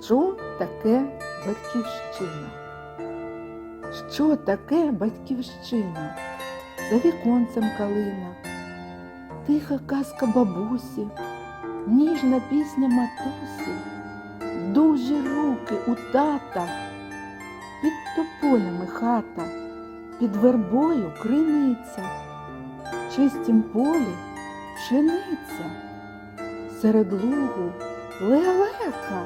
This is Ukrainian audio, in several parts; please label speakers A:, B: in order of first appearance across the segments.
A: Що таке батьківщина? Що таке батьківщина? За віконцем калина, тиха казка бабусі, ніжна пісня матусі, дужі руки у тата, під тополями хата, під вербою криниця, в чистім полі пшениця, серед лугу лелека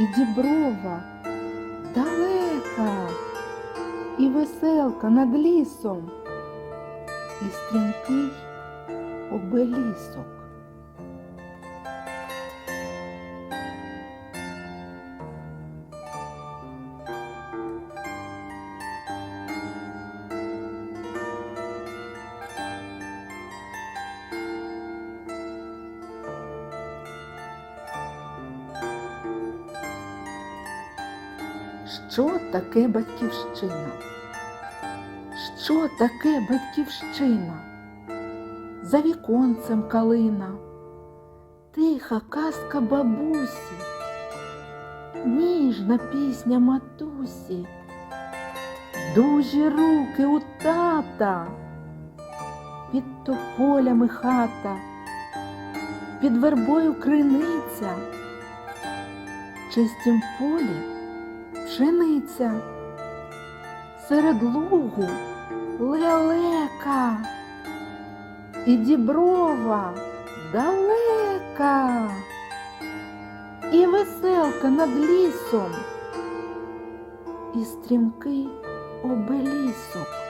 A: і діброва далека, і веселка над лісом, і стрімкий обелісок. Що таке батьківщина? Що таке батьківщина? За віконцем калина, тиха казка бабусі, ніжна пісня матусі, дужі руки у тата, під тополями хата, під вербою криниця, чистім полі пшениця, серед лугу лелека. І діброва далека, і веселка над лісом, і стрімкий обелісок.